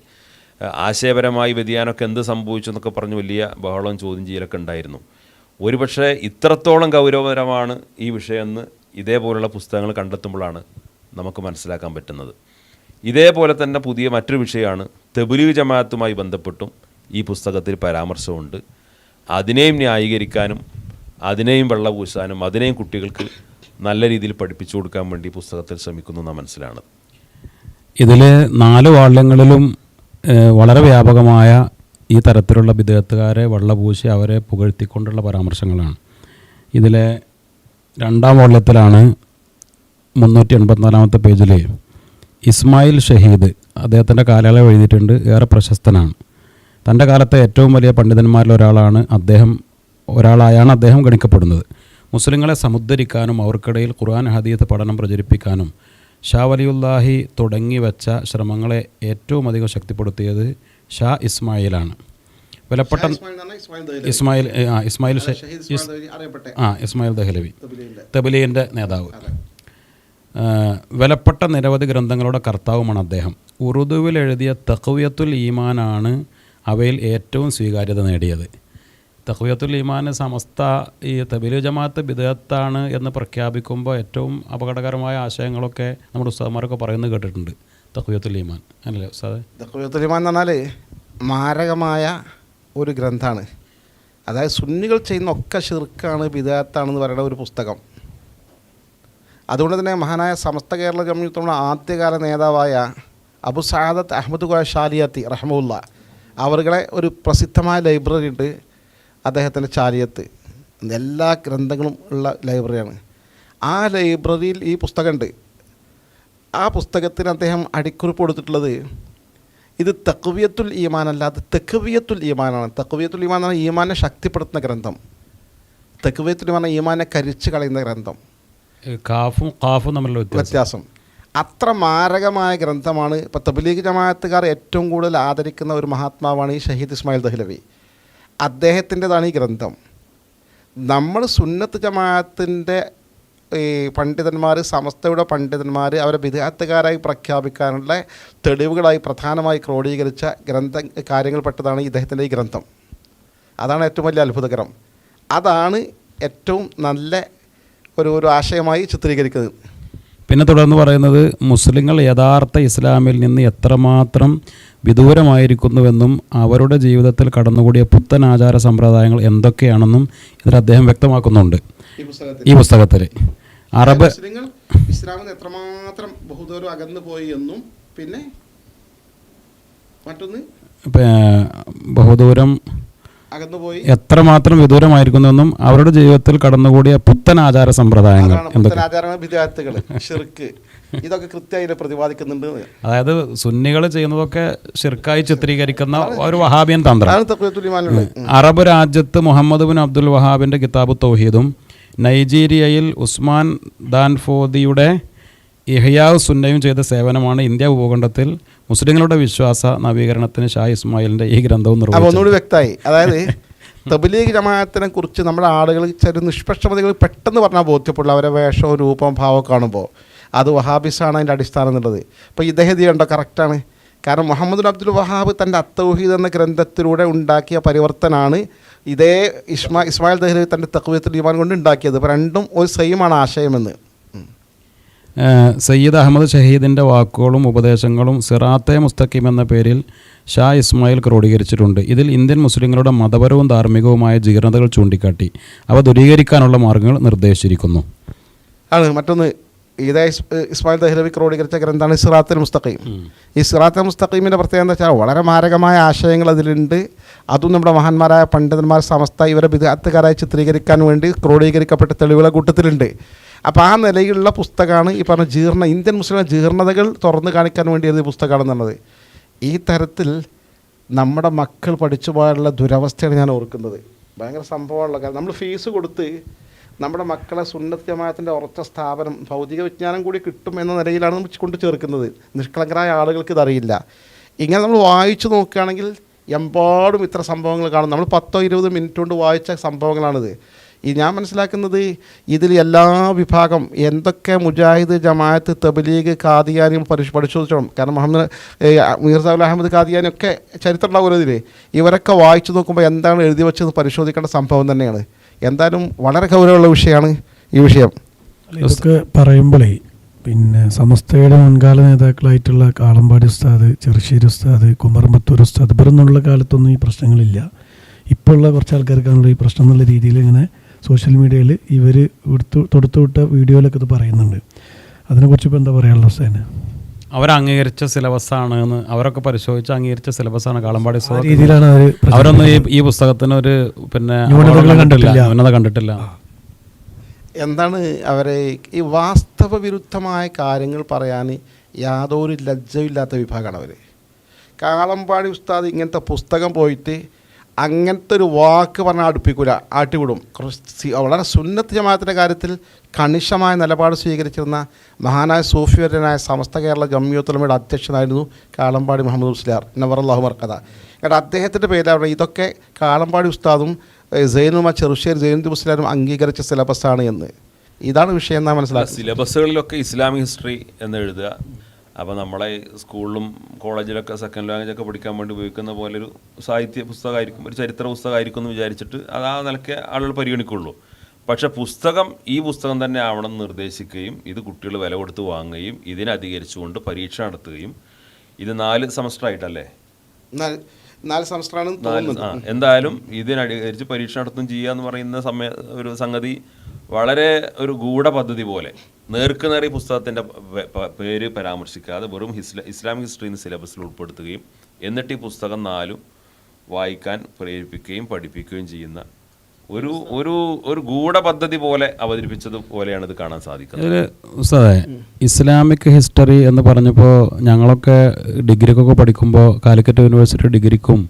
ആശയപരമായി വ്യതിയാനമൊക്കെ എന്ത് സംഭവിച്ചു എന്നൊക്കെ പറഞ്ഞ് വലിയ ബഹളവും ചോദ്യം ചെയ്യലൊക്കെ ഉണ്ടായിരുന്നു. ഒരുപക്ഷെ ഇത്രത്തോളം ഗൗരവപരമാണ് ഈ വിഷയമെന്ന് ഇതേപോലുള്ള പുസ്തകങ്ങൾ കണ്ടെത്തുമ്പോഴാണ് നമുക്ക് മനസ്സിലാക്കാൻ പറ്റുന്നത്. ഇതേപോലെ തന്നെ പുതിയ മറ്റൊരു വിഷയമാണ് തെബുലീഗ് ജമാഅത്തുമായി ബന്ധപ്പെട്ടും ഈ പുസ്തകത്തിൽ പരാമർശമുണ്ട്. അതിനെയും ന്യായീകരിക്കാനും അതിനെയും വെള്ളപൂശാനും അതിനെയും കുട്ടികൾക്ക് നല്ല രീതിയിൽ പഠിപ്പിച്ചു കൊടുക്കാൻ വേണ്ടി പുസ്തകത്തിൽ ശ്രമിക്കുന്നു എന്നാണ് മനസ്സിലാണ് ഇതിൽ നാല് വാള്യങ്ങളിലും വളരെ വ്യാപകമായ ഈ തരത്തിലുള്ള വിദേഹത്തുകാരെ വെള്ളപൂശി അവരെ പുകഴ്ത്തിക്കൊണ്ടുള്ള പരാമർശങ്ങളാണ്. ഇതിലെ രണ്ടാം വാള്യത്തിലാണ് മുന്നൂറ്റി എൺപത്തിനാലാമത്തെ പേജിൽ ഇസ്മായിൽ ഷഹീദ് അദ്ദേഹത്തിന്റെ കാലയളവ് എഴുതിയിട്ടുണ്ട്. ഏറെ പ്രശസ്തനാണ്. തന്റെ കാലത്തെ ഏറ്റവും വലിയ പണ്ഡിതന്മാരിൽ ഒരാളാണ് അദ്ദേഹം ഒരാളായാണ് അദ്ദേഹം ഗണിക്കപ്പെടുന്നത്. മുസ്ലിങ്ങളെ സമുദ്ധരിക്കാനും അവർക്കിടയിൽ ഖുർആൻ ഹദീത്ത് പഠനം പ്രചരിപ്പിക്കാനും ഷാ വലിയുല്ലാഹി തുടങ്ങി വെച്ച ശ്രമങ്ങളെ ഏറ്റവും അധികം ശക്തിപ്പെടുത്തിയത് ഷാ ഇസ്മായിലാണ്. വിലപ്പെട്ട ഇസ്മായിൽ ഇസ്മായിൽ ആ ഇസ്മായിൽ ദഹലവി. തബലീന്റെ നേതാവ്. വിലപ്പെട്ട നിരവധി ഗ്രന്ഥങ്ങളുടെ കർത്താവുമാണ് അദ്ദേഹം. ഉറുദുവിൽ എഴുതിയ തഖ്വിയത്തുൽ ഈമാനാണ് അവയിൽ ഏറ്റവും സ്വീകാര്യത നേടിയത്. തഖ്വിയത്തുൽ ഈമാൻ സമസ്ത ഈ തബീലു ജമാഅത്ത് ബിദത്താണ് എന്ന് പ്രഖ്യാപിക്കുമ്പോൾ ഏറ്റവും അപകടകരമായ ആശയങ്ങളൊക്കെ നമ്മുടെ ഉസ്താദ്മാരൊക്കെ പറയുന്നത് കേട്ടിട്ടുണ്ട്. തഖ്വിയത്തുൽ ഈമാൻ. അല്ലേ ഉസ്താദ്? ഈമാൻ എന്ന് പറഞ്ഞാൽ മാരകമായ ഒരു ഗ്രന്ഥമാണ് അതായത് സുന്നികൾ ചെയ്യുന്ന ഒക്കെ ഷിർക്കാണ് ബിദാത്താണെന്ന് പറയുന്ന ഒരു പുസ്തകം. അതുകൊണ്ട് തന്നെ മഹാനായ സമസ്ത കേരള ജമ്മിയത്തുള്ള ആദ്യകാല നേതാവായ അബു സാദത്ത് അഹമ്മദ് ഖോയ ഷാലിയത്തി റഹമുല്ല അവരുടെ ഒരു പ്രസിദ്ധമായ ലൈബ്രറി ഉണ്ട് അദ്ദേഹത്തിന്റെ ചാലിയത്ത് എല്ലാ ഗ്രന്ഥങ്ങളും ഉള്ള ലൈബ്രറിയാണ്. ആ ലൈബ്രറിയിൽ ഈ പുസ്തകമുണ്ട്. ആ പുസ്തകത്തിന് അദ്ദേഹം അടിക്കുറിപ്പ് കൊടുത്തിട്ടുള്ളത് ഇത് തക്വിയത്തുൽ ഈമാൻ അത് തെക്കുവിയത്തുൽ ഈമാനാണ്. തക്വിയത്തുൽ ഈമാൻ എന്ന് പറഞ്ഞാൽ ഈമാനെ ശക്തിപ്പെടുത്തുന്ന ഗ്രന്ഥം. തെക്കുവിയത്തുൽ ഈമാൻ ഈമാനെ കരിച്ചു കളയുന്ന ഗ്രന്ഥം. കാഫും കാഫും തമ്മിലുള്ള വ്യത്യാസം. അത്ര മാരകമായ ഗ്രന്ഥമാണ് ഇപ്പോൾ തബ്ലീഗ് ജമാഅത്തുകാർ ഏറ്റവും കൂടുതൽ ആദരിക്കുന്ന ഒരു മഹാത്മാവാണ് ഈ ഷഹീദ് ഇസ്മായിൽ ദഹ്ലവി. അദ്ദേഹത്തിന്റെതാണ് ഈ ഗ്രന്ഥം. നമ്മൾ സുന്നത്ത് ജമാഅത്തിന്റെ ഈ പണ്ഡിതന്മാർ സമസ്തയുടെ പണ്ഡിതന്മാർ അവരെ വിദേഹത്തുകാരായി പ്രഖ്യാപിക്കാനുള്ള തെളിവുകളായി പ്രധാനമായി ക്രോഡീകരിച്ച ഗ്രന്ഥ കാര്യങ്ങൾ പെട്ടതാണ് ഇദ്ദേഹത്തിന്റെ ഈ ഗ്രന്ഥം. അതാണ് ഏറ്റവും വലിയ അത്ഭുതകരം. അതാണ് ഏറ്റവും നല്ല ഒരു ഒരു ആശയമായി ചിത്രീകരിക്കുന്നത്. പിന്നെ തുടർന്ന് പറയുന്നത് മുസ്ലിങ്ങൾ യഥാർത്ഥ ഇസ്ലാമിൽ നിന്ന് എത്രമാത്രം വിദൂരമായിരിക്കുന്നുവെന്നും അവരുടെ ജീവിതത്തിൽ കടന്നുകൂടിയ പുത്തൻ ആചാര സമ്പ്രദായങ്ങൾ എന്തൊക്കെയാണെന്നും ഇതിൽ അദ്ദേഹം വ്യക്തമാക്കുന്നുണ്ട്. ഈ പുസ്തകത്തിൽ. അറബ് ഇസ്ലാമിൽ എത്രമാത്രം ബഹുദൂരം അകന്നു പോയി എന്നും പിന്നെ മറ്റൊന്ന്? ബഹുദൂരം അകന്നുപോയി. എത്രമാത്രം വിദൂരമായിരിക്കുന്നുവെന്നും അവരുടെ ജീവിതത്തിൽ കടന്നുകൂടിയ പുത്തൻ ആചാര സമ്പ്രദായങ്ങൾ വിദ്യാർത്ഥികൾ ഷിർക്ക് ഇതൊക്കെ കൃത്യമായി പ്രതിപാദിക്കുന്നുണ്ട്. അതായത് സുന്നികൾ ചെയ്യുന്നതൊക്കെ ഷിർക്കായി ചിത്രീകരിക്കുന്ന ഒരു വഹാബിയൻ തന്ത്രം. അറബ് രാജ്യത്ത് മുഹമ്മദ് ബിൻ അബ്ദുൽ വഹാബിന്റെ കിതാബ് തൗഹീദും നൈജീരിയയിൽ ഉസ്മാൻ ദാൻഫോദിയുടെ ഇഹയാവ് സുന്നയും ചെയ്ത സേവനമാണ് ഇന്ത്യ ഭൂഖണ്ഡത്തിൽ മുസ്ലിങ്ങളുടെ വിശ്വാസ നവീകരണത്തിന് ഷാ ഇസ്മായിലിന്റെ ഈ ഗ്രന്ഥവും ഒന്നുകൂടി വ്യക്തമായി. അതായത് തബ്ലീഗ് ജമാഅത്തിനെ കുറിച്ച് നമ്മുടെ ആളുകൾ ചെറിയ നിഷ്പക്ഷമതകൾ പെട്ടെന്ന് പറഞ്ഞാൽ ബോധ്യപ്പെടുള്ളൂ. അവരെ വേഷവും രൂപവും ഭാവവും കാണുമ്പോൾ. അത് വഹാബിസാണ് അതിന്റെ അടിസ്ഥാനം എന്നുള്ളത്. ഇപ്പോൾ ഇദ്ദേഹം ഉണ്ടോ കണ്ടോ? കറക്റ്റാണ് കാരണം മുഹമ്മദ് അബ്ദുൽ വഹാബ് തന്റെ അത്തൗഹീദ് എന്ന ഗ്രന്ഥത്തിലൂടെ ഉണ്ടാക്കിയ പരിവർത്തനാണ് ഇതേ ഇസ്മാ ഇസ്മായിൽ ദഹ്ലവി തന്റെ തക്വീത്തിൽ ഇമാൻ കൊണ്ട് ഉണ്ടാക്കിയത്. അപ്പോൾ രണ്ടും ഒരു സെയിമാണ് ആശയമെന്ന്. സയ്യിദ് അഹമ്മദ് ഷഹീദിന്റെ വാക്കുകളും ഉപദേശങ്ങളും സിറാത്തെ മുസ്തഖീം എന്ന പേരിൽ ഷാ ഇസ്മായിൽ ക്രോഡീകരിച്ചിട്ടുണ്ട്. ഇതിൽ ഇന്ത്യൻ മുസ്ലിങ്ങളുടെ മതപരവും ധാർമ്മികവുമായ ജീർണതകൾ ചൂണ്ടിക്കാട്ടി അവ ദൂരീകരിക്കാനുള്ള മാർഗങ്ങൾ നിർദ്ദേശിച്ചിരിക്കുന്നു. ആണ് മറ്റൊന്ന് ഇതേ ഇസ് ഇസ്മായിൽ ദഹ്ലവി ക്രോഡീകരിച്ച ഗ്രന്ഥമാണ് സിറാത്തുൽ മുസ്തഖീം. ഈ സിറാത്തുൽ മുസ്തഖീമിന്റെ പ്രത്യേകത എന്താ വെച്ചാൽ വളരെ മാരകമായ ആശയങ്ങൾ അതിലുണ്ട്. അതും നമ്മുടെ മഹാന്മാരായ പണ്ഡിതന്മാർ സമസ്ത ഇവരെ വിദഗ്ധക്കാരായി ചിത്രീകരിക്കാൻ വേണ്ടി ക്രോഡീകരിക്കപ്പെട്ട തെളിവുകളെ കൂട്ടത്തിലുണ്ട്. അപ്പോൾ ആ നിലയിലുള്ള പുസ്തകമാണ് ഈ പറഞ്ഞ ജീർണ ഇന്ത്യൻ മുസ്ലിം ജീർണതകൾ തുറന്നു കാണിക്കാൻ വേണ്ടി എഴുതിയ പുസ്തകമാണെന്നുള്ളത് ഈ തരത്തിൽ നമ്മുടെ മക്കൾ പഠിച്ചു പോകാനുള്ള ദുരവസ്ഥയാണ് ഞാൻ ഓർക്കുന്നത്. ഭയങ്കര സംഭവമുള്ള കാര്യം നമ്മൾ ഫീസ് കൊടുത്ത് നമ്മുടെ മക്കളെ സുന്നത്ത് ജമാഅത്തിന്റെ ഉറച്ച സ്ഥാപനം ഭൗതിക വിജ്ഞാനം കൂടി കിട്ടും എന്ന നിലയിലാണ് നമ്മൾ കൊണ്ട് ചേർക്കുന്നത്. നിഷ്കളങ്കരായ ആളുകൾക്ക് ഇതറിയില്ല. ഇങ്ങനെ നമ്മൾ വായിച്ചു നോക്കുകയാണെങ്കിൽ എമ്പാടും ഇത്ര സംഭവങ്ങൾ കാണും. നമ്മൾ പത്തോ ഇരുപത് മിനിറ്റ് കൊണ്ട് വായിച്ച സംഭവങ്ങളാണിത്. ഈ ഞാൻ മനസ്സിലാക്കുന്നത് ഇതിൽ എല്ലാ വിഭാഗം എന്തൊക്കെ മുജാഹിദ് ജമാഅത്ത് തബ്ലീഗ് കാദിയാനികൾ പരിശ് പരിശോധിച്ചോളും. കാരണം മുഹമ്മദ് മീർസാബുൽ അഹമ്മദ് കാദിയാനി ഒക്കെ ചരിത്രം ഉണ്ടാവുമല്ലോ ഇതിൽ ഇവരൊക്കെ വായിച്ചു നോക്കുമ്പോൾ എന്താണ് എഴുതി വെച്ചത് പരിശോധിക്കേണ്ട സംഭവം തന്നെയാണ്. എന്തായാലും വളരെ ഗൗരവമുള്ള വിഷയമാണ് ഈ വിഷയം. ഇതൊക്കെ പറയുമ്പോഴേ പിന്നെ സമസ്തയുടെ മുൻകാല നേതാക്കളായിട്ടുള്ള കാളമ്പാടി ഉസ്താദ് ചെറുശ്ശേരി ഉസ്താദ് കുമർമത്തൂർ ഉസ്താദ് ഇവരൊന്നുള്ള കാലത്തൊന്നും ഈ പ്രശ്നങ്ങളില്ല. ഇപ്പോൾ ഉള്ള കുറച്ച് ആൾക്കാർക്കാണല്ലോ ഈ പ്രശ്നം എന്നുള്ള രീതിയിൽ ഇങ്ങനെ സോഷ്യൽ മീഡിയയിൽ ഇവർ എടുത്തു തൊടുത്തുവിട്ട വീഡിയോയിലൊക്കെ ഇത് പറയുന്നുണ്ട്. അതിനെക്കുറിച്ച് ഇപ്പോൾ എന്താ പറയാനുള്ള ഹുസൈന്? അവർ അംഗീകരിച്ച സിലബസാണ് എന്ന് അവരൊക്കെ പരിശോധിച്ച് അംഗീകരിച്ച സിലബസാണ് കാളമ്പാടി ആ രീതിയിലാണ് അവർ അവരൊന്നും ഈ ഈ പുസ്തകത്തിന് ഒരു പിന്നെ കണ്ടിട്ടില്ല. കണ്ടിട്ടില്ല. എന്താണ് അവരെ ഈ വാസ്തവ വിരുദ്ധമായ കാര്യങ്ങൾ പറയാൻ യാതൊരു ലജ്ജയില്ലാത്ത വിഭാഗമാണ് അവർ കാളമ്പാടി ഉസ്താദ് ഇങ്ങനത്തെ പുസ്തകം പോയിട്ട് അങ്ങനത്തെ ഒരു വാക്ക് പറഞ്ഞാൽ അടുപ്പിക്കൂല ആട്ടിവിടും വളരെ സുന്നത്ത് ജമാഅത്തിന്റെ കാര്യത്തിൽ കണിശമായ നിലപാട് സ്വീകരിച്ചിരുന്ന മഹാനായ സൂഫിവര്യനായ സമസ്ത കേരള ജമ്മിയത്തുലമയുടെ അധ്യക്ഷനായിരുന്നു കാളമ്പാടി മുഹമ്മദ് മുസ്ലിയാർ നവറല്ലാഹു മർക്കഥ കാരണം അദ്ദേഹത്തിന്റെ പേരിലാണ് ഇതൊക്കെ കാളമ്പാടി ഉസ്താദും ജൈനുമ ചെറുശ്ശേരി ജയന്തി മുസ്ലിയാരും അംഗീകരിച്ച ആണ് എന്ന്. ഇതാണ് വിഷയം എന്നാണ് മനസ്സിലാക്കുന്നത്. സിലബസുകളിലൊക്കെ ഇസ്ലാമിക് ഹിസ്റ്ററി എന്ന് എഴുതുക. അപ്പോൾ നമ്മളെ സ്കൂളിലും കോളേജിലൊക്കെ സെക്കൻഡ് ലാംഗ്വേജ് ഒക്കെ പഠിക്കാൻ വേണ്ടി ഉപയോഗിക്കുന്ന പോലെ ഒരു സാഹിത്യ പുസ്തകമായിരിക്കും ഒരു ചരിത്ര പുസ്തകമായിരിക്കും എന്ന് വിചാരിച്ചിട്ട് അത് ആ നിലയ്ക്ക് ആളുകൾ പരിഗണിക്കുള്ളൂ. പക്ഷേ പുസ്തകം ഈ പുസ്തകം തന്നെ ആവണം എന്ന് നിർദ്ദേശിക്കുകയും ഇത് കുട്ടികൾ വില കൊടുത്ത് വാങ്ങുകയും ഇതിനെ അധികരിച്ചുകൊണ്ട് പരീക്ഷ നടത്തുകയും ഇത് നാല് സെമസ്റ്റർ ആയിട്ടല്ലേ? നാല് സെമസ്റ്ററാണ് എന്തായാലും ഇതിനധികരിച്ച് പരീക്ഷ നടത്തും ചെയ്യുക എന്ന് പറയുന്ന സമയ ഒരു സംഗതി വളരെ ഒരു ഗൂഢ പദ്ധതി പോലെ. നേർക്ക് നേരെ ഈ പുസ്തകത്തിന്റെ പേര് പരാമർശിക്കാതെ വെറും ഹിസ്ല ഇസ്ലാമിക് ഹിസ്റ്ററി എന്ന സിലബസിൽ ഉൾപ്പെടുത്തുകയും എന്നിട്ട് ഈ പുസ്തകം നാലും വായിക്കാൻ പ്രേരിപ്പിക്കുകയും പഠിപ്പിക്കുകയും ചെയ്യുന്ന ഒരു ഒരു ഒരു ഗൂഢപദ്ധതി പോലെ അവതരിപ്പിച്ചത് പോലെയാണ് ഇത് കാണാൻ സാധിക്കുന്നത്. ഉസ്താദേ ഇസ്ലാമിക് ഹിസ്റ്ററി എന്ന് പറഞ്ഞപ്പോൾ ഞങ്ങളൊക്കെ ഡിഗ്രിക്കൊക്കെ പഠിക്കുമ്പോൾ കാലിക്കറ്റ് യൂണിവേഴ്സിറ്റി ഡിഗ്രിക്കും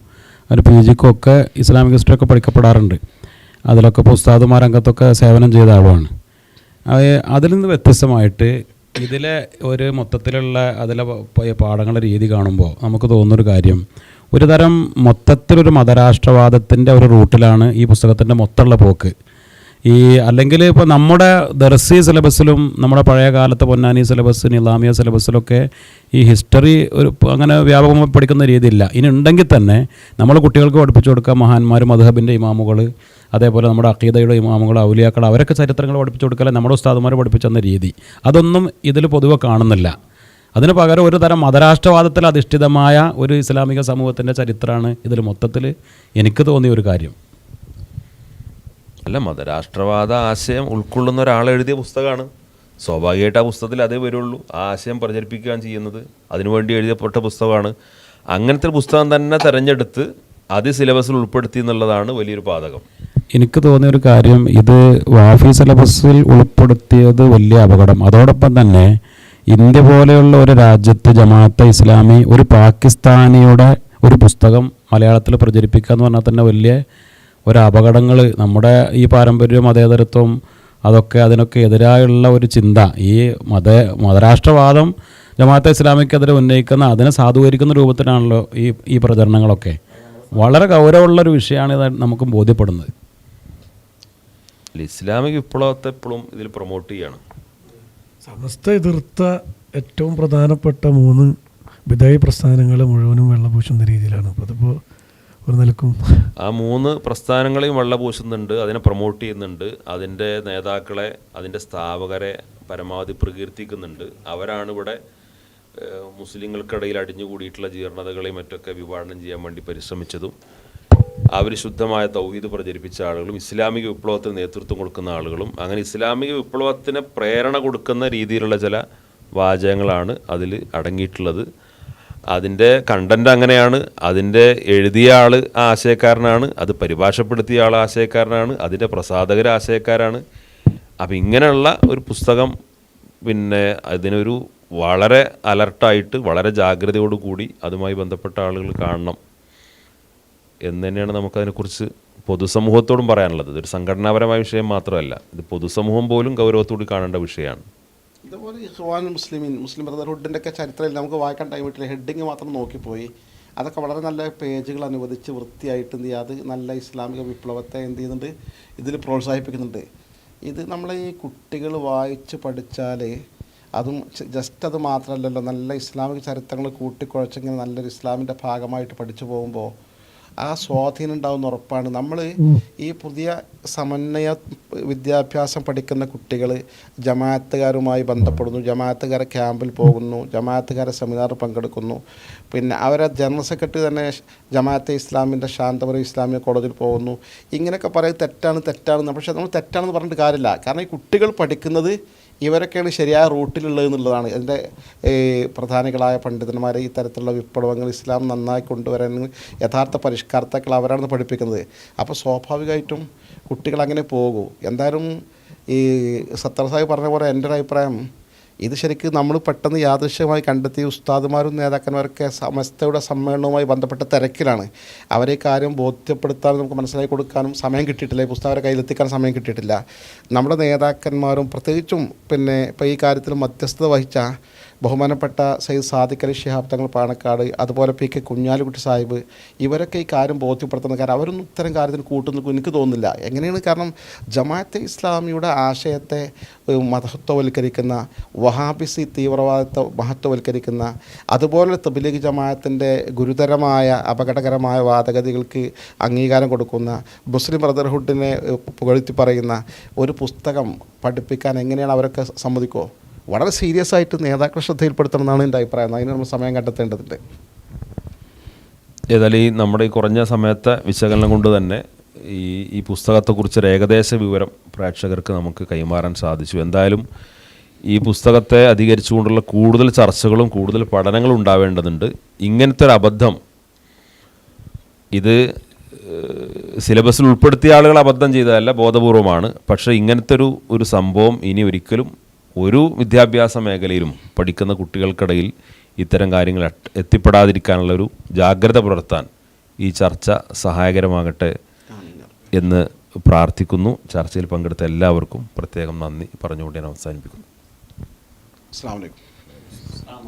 ഒരു പി ജിക്കും ഒക്കെ ഇസ്ലാമിക് ഹിസ്റ്ററി ഒക്കെ പഠിക്കപ്പെടാറുണ്ട്. അതിലൊക്കെ ഇപ്പോൾ ഉസ്താദുമാർ രംഗത്തൊക്കെ സേവനം ചെയ്ത ആളുമാണ് അതിൽ നിന്ന് വ്യത്യസ്തമായിട്ട് ഇതിലെ ഒരു മൊത്തത്തിലുള്ള അതിലെ പാഠങ്ങളുടെ രീതി കാണുമ്പോൾ നമുക്ക് തോന്നുന്നൊരു കാര്യം ഒരു തരം മൊത്തത്തിലൊരു മതരാഷ്ട്രവാദത്തിന്റെ ഒരു റൂട്ടിലാണ് ഈ പുസ്തകത്തിന്റെ മൊത്തമുള്ള പോക്ക്. ഈ അല്ലെങ്കിൽ ഇപ്പോൾ നമ്മുടെ ദർസി സിലബസിലും നമ്മുടെ പഴയ കാലത്തെ പൊന്നാനി സിലബസ് നിലാമിയ സിലബസിലൊക്കെ ഈ ഹിസ്റ്ററി ഒരു അങ്ങനെ വ്യാപകമായി പഠിക്കുന്ന രീതിയില്ല. ഇനി ഉണ്ടെങ്കിൽ തന്നെ നമ്മൾ കുട്ടികൾക്ക് പഠിപ്പിച്ചു കൊടുക്കുക മഹാന്മാർ മധുഹബിന്റെ ഇമാമുകൾ അതേപോലെ നമ്മുടെ അക്കീതയുടെ ഇമാമുകൾ ഔലിയാക്കൾ അവരൊക്കെ ചരിത്രങ്ങൾ പഠിപ്പിച്ചു കൊടുക്കല്ലേ? നമ്മുടെ ഉസ്താദുമാർ പഠിപ്പിച്ചെന്ന രീതി. അതൊന്നും ഇതിൽ പൊതുവെ കാണുന്നില്ല. അതിന് പകരം ഒരു തരം മതരാഷ്ട്രവാദത്തിൽ അധിഷ്ഠിതമായ ഒരു ഇസ്ലാമിക സമൂഹത്തിന്റെ ചരിത്രമാണ് ഇതിൽ മൊത്തത്തിൽ എനിക്ക് തോന്നിയ ഒരു കാര്യം. അല്ല മതരാഷ്ട്രവാദ ആശയം ഉൾക്കൊള്ളുന്ന ഒരാൾ എഴുതിയ പുസ്തകമാണ്. സ്വാഭാവികമായിട്ട് ആ പുസ്തകത്തിൽ അതേ വരുള്ളൂ. ആ ആശയം പ്രചരിപ്പിക്കുകയാണ് ചെയ്യുന്നത്. അതിനുവേണ്ടി എഴുതപ്പെട്ട പുസ്തകമാണ്. അങ്ങനത്തെ പുസ്തകം തന്നെ തിരഞ്ഞെടുത്ത് അത് സിലബസിൽ ഉൾപ്പെടുത്തി എന്നുള്ളതാണ് വലിയൊരു പാതകം. എനിക്ക് തോന്നിയ ഒരു കാര്യം ഇത് വാഫി സിലബസിൽ ഉൾപ്പെടുത്തിയത് വലിയ അപകടം. അതോടൊപ്പം തന്നെ ഇന്ത്യ പോലെയുള്ള ഒരു രാജ്യത്ത് ജമാഅത്തെ ഇസ്ലാമി ഒരു പാകിസ്ഥാനിയുടെ ഒരു പുസ്തകം മലയാളത്തിൽ പ്രചരിപ്പിക്കുക എന്ന് പറഞ്ഞാൽ തന്നെ വലിയ ഒരു അപകടങ്ങൾ. നമ്മുടെ ഈ പാരമ്പര്യവും മതേതരത്വം അതൊക്കെ അതിനൊക്കെ എതിരായുള്ള ഒരു ചിന്ത. ഈ മത മതരാഷ്ട്രവാദം ജമാഅത്തെ ഇസ്ലാമിക്കെതിരെ ഉന്നയിക്കുന്ന അതിനെ സാധൂകരിക്കുന്ന രൂപത്തിലാണല്ലോ ഈ ഈ പ്രചരണങ്ങളൊക്കെ. വളരെ ഗൗരവമുള്ള ഒരു വിഷയമാണ് നമുക്ക് ബോധ്യപ്പെടുന്നത്. ഇസ്ലാമിക വിപ്ലവത്തെ എപ്പോഴും ഇതിൽ പ്രൊമോട്ട് ചെയ്യാണ്. സമസ്ത എതിർത്ത ഏറ്റവും പ്രധാനപ്പെട്ട മൂന്ന് വിധേയ പ്രസ്ഥാനങ്ങൾ മുഴുവനും വെള്ളപൂശുന്ന രീതിയിലാണ്. അപ്പോൾ അതിപ്പോൾ ഒരു നിലക്കും ആ മൂന്ന് പ്രസ്ഥാനങ്ങളെയും വെള്ളപൂശുന്നുണ്ട് അതിനെ പ്രൊമോട്ട് ചെയ്യുന്നുണ്ട് അതിന്റെ നേതാക്കളെ അതിന്റെ സ്ഥാപകരെ പരമാവധി പ്രകീർത്തിക്കുന്നുണ്ട്. അവരാണ് ഇവിടെ മുസ്ലിങ്ങൾക്കിടയിൽ അടിഞ്ഞുകൂടിയിട്ടുള്ള ജീർണതകളെയും മറ്റൊക്കെ വിഭാവനം ചെയ്യാൻ വേണ്ടി പരിശ്രമിച്ചതും. അവർ ശുദ്ധമായ തൗഹീദ് പ്രചരിപ്പിച്ച ആളുകളും ഇസ്ലാമിക വിപ്ലവത്തിന് നേതൃത്വം കൊടുക്കുന്ന ആളുകളും അങ്ങനെ ഇസ്ലാമിക വിപ്ലവത്തിന് പ്രേരണ കൊടുക്കുന്ന രീതിയിലുള്ള ചില വാചകങ്ങളാണ് അതിൽ അടങ്ങിയിട്ടുള്ളത്. അതിന്റെ കണ്ടന്റ് അങ്ങനെയാണ് അതിന്റെ എഴുതിയ ആൾ ആശയക്കാരനാണ് അത് പരിഭാഷപ്പെടുത്തിയ ആൾ ആശയക്കാരനാണ് അതിന്റെ പ്രസാധകർ ആശയക്കാരാണ്. അപ്പം ഇങ്ങനെയുള്ള ഒരു പുസ്തകം പിന്നെ അതിനൊരു വളരെ അലർട്ടായിട്ട് വളരെ ജാഗ്രതയോടുകൂടി അതുമായി ബന്ധപ്പെട്ട ആളുകൾ കാണണം. എന്ന് തന്നെയാണ് നമുക്കതിനെക്കുറിച്ച് പൊതുസമൂഹത്തോടും പറയാനുള്ളത്. ഇതൊരു സംഘടനാപരമായ വിഷയം മാത്രമല്ല. ഇത് പൊതുസമൂഹം പോലും ഗൗരവത്തോട് കാണേണ്ട വിഷയമാണ്. ഇതുപോലെ ഈ മുസ്ലിമിൻ മുസ്ലിം ബ്രദർഹുഡിന്റെ ഒക്കെ ചരിത്രത്തിൽ നമുക്ക് വായിക്കാൻ ടൈം കിട്ടില്ല. ഹെഡിങ് മാത്രം നോക്കിപ്പോയി. അതൊക്കെ വളരെ നല്ല പേജുകൾ അനുവദിച്ച് വൃത്തിയായിട്ട് എന്ത് ചെയ്യുക? അത് നല്ല ഇസ്ലാമിക വിപ്ലവത്തെ എന്ത് ചെയ്യുന്നുണ്ട്? ഇതിൽ പ്രോത്സാഹിപ്പിക്കുന്നുണ്ട്. ഇത് നമ്മൾ ഈ കുട്ടികൾ വായിച്ച് പഠിച്ചാൽ അതും ജസ്റ്റ് അത് മാത്രമല്ലല്ലോ. നല്ല ഇസ്ലാമിക ചരിത്രങ്ങൾ കൂട്ടിക്കുഴച്ചിങ്ങനെ നല്ലൊരു ഇസ്ലാമിന്റെ ഭാഗമായിട്ട് പഠിച്ചു പോകുമ്പോൾ ആ സ്വാധീനം ഉണ്ടാവുന്ന ഉറപ്പാണ്. നമ്മൾ ഈ പുതിയ സമന്വയ വിദ്യാഭ്യാസം പഠിക്കുന്ന കുട്ടികൾ ജമാഅത്തുകാരുമായി ബന്ധപ്പെടുന്നു ജമാഅത്തുകാരെ ക്യാമ്പിൽ പോകുന്നു ജമാഅത്തുകാരെ സെമിനാറിൽ പങ്കെടുക്കുന്നു. പിന്നെ അവരെ ജനറൽ സെക്രട്ടറി തന്നെ ജമാഅത്തെ ഇസ്ലാമിന്റെ ശാന്തപുരം ഇസ്ലാമിക കോളേജിൽ പോകുന്നു. ഇങ്ങനെയൊക്കെ പറയും തെറ്റാണ് തെറ്റാണെന്ന്. പക്ഷേ നമ്മൾ തെറ്റാണെന്ന് പറഞ്ഞിട്ട് കാര്യമില്ല. കാരണം ഈ കുട്ടികൾ പഠിക്കുന്നത് ഇവരൊക്കെയാണ് ശരിയായ റൂട്ടിലുള്ളത് എന്നുള്ളതാണ്. അതിന്റെ പ്രധാനികളായ പണ്ഡിതന്മാർ ഇത്തരത്തിലുള്ള തരത്തിലുള്ള വിപ്ലവങ്ങൾ ഇസ്ലാം നന്നായി കൊണ്ടുവരാൻ യഥാർത്ഥ പരിഷ്കർത്താക്കൾ അവരാണ് പഠിപ്പിക്കുന്നത്. അപ്പോൾ സ്വാഭാവികമായിട്ടും കുട്ടികൾ അങ്ങനെ പോകൂ. എന്തായാലും ഈ സത്തർ സാഹിബ് പറഞ്ഞ പോലെ എന്റെ ഒരു അഭിപ്രായം ഇത് ശരിക്കും നമ്മൾ പെട്ടെന്ന് യാദൃശ്യമായി കണ്ടെത്തിയ ഉസ്താദുമാരും നേതാക്കന്മാരൊക്കെ സമസ്തയുടെ സമ്മേളനവുമായി ബന്ധപ്പെട്ട തിരക്കിലാണ്. അവരെ കാര്യം ബോധ്യപ്പെടുത്താൻ നമുക്ക് മനസ്സിലാക്കി കൊടുക്കാനും സമയം കിട്ടിയിട്ടില്ല. ഈ പുസ്തകം അവരെ കയ്യിലെത്തിക്കാൻ സമയം കിട്ടിയിട്ടില്ല. നമ്മുടെ നേതാക്കന്മാരും പ്രത്യേകിച്ചും പിന്നെ ഇപ്പോൾ ഈ കാര്യത്തിൽ മധ്യസ്ഥത വഹിച്ച ബഹുമാനപ്പെട്ട സയ്യിദ് സാദിഖ് അലി ഷിഹാബ് തങ്ങൾ പാണക്കാട് അതുപോലെ പി കെ കുഞ്ഞാലിക്കുട്ടി സാഹിബ് ഇവരൊക്കെ ഈ കാര്യം ബോധ്യപ്പെടുത്തുന്ന കാരണം അവരൊന്നും ഇത്തരം കാര്യത്തിന് കൂട്ടുനിൽക്കും എനിക്ക് തോന്നുന്നില്ല. എങ്ങനെയാണ് കാരണം ജമാഅത്തെ ഇസ്ലാമിയുടെ ആശയത്തെ മഹത്വവൽക്കരിക്കുന്ന വഹാബിസി തീവ്രവാദത്തെ മഹത്വവൽക്കരിക്കുന്ന അതുപോലെ തബ്ലീഗ് ജമാഅത്തിന്റെ ഗുരുതരമായ അപകടകരമായ വാദഗതികൾക്ക് അംഗീകാരം കൊടുക്കുന്ന മുസ്ലിം ബ്രദർഹുഡിനെ പുകഴ്ത്തി പറയുന്ന ഒരു പുസ്തകം പഠിപ്പിക്കാൻ എങ്ങനെയാണ് അവരൊക്കെ സമ്മതിക്കുമോ വളരെ സീരിയസ് ആയിട്ട് നേതാക്കളെ ശ്രദ്ധയിൽപ്പെടുത്തണം എന്നാണ് എന്റെ അഭിപ്രായം. അതിന് നമ്മൾ സമയം കണ്ടെത്തേണ്ടതുണ്ട്. ഏതായാലും ഈ നമ്മുടെ ഈ കുറഞ്ഞ സമയത്തെ വിശകലനം കൊണ്ട് തന്നെ ഈ ഈ പുസ്തകത്തെക്കുറിച്ചൊരു ഏകദേശ വിവരം പ്രേക്ഷകർക്ക് നമുക്ക് കൈമാറാൻ സാധിച്ചു. എന്തായാലും ഈ പുസ്തകത്തെ അധികരിച്ചുകൊണ്ടുള്ള കൂടുതൽ ചർച്ചകളും കൂടുതൽ പഠനങ്ങളും ഉണ്ടാവേണ്ടതുണ്ട്. ഇങ്ങനത്തെ ഒരു അബദ്ധം ഇത് സിലബസിൽ ഉൾപ്പെടുത്തിയ ആളുകൾ അബദ്ധം ചെയ്തതല്ല ബോധപൂർവമാണ്. പക്ഷേ ഇങ്ങനത്തെ ഒരു ഒരു സംഭവം ഇനി ഒരിക്കലും ഒരു വിദ്യാഭ്യാസ മേഖലയിലും പഠിക്കുന്ന കുട്ടികൾക്കിടയിൽ ഇത്തരം കാര്യങ്ങൾ എത്തിപ്പെടാതിരിക്കാനുള്ള ഒരു ജാഗ്രത പുലർത്താൻ ഈ ചർച്ച സഹായകരമാകട്ടെ എന്ന് പ്രാർത്ഥിക്കുന്നു. ചർച്ചയിൽ പങ്കെടുത്ത എല്ലാവർക്കും പ്രത്യേകം നന്ദി പറഞ്ഞുകൊണ്ട് ഞാൻ അവസാനിപ്പിക്കുന്നു. അസ്സാം വലൈക്കും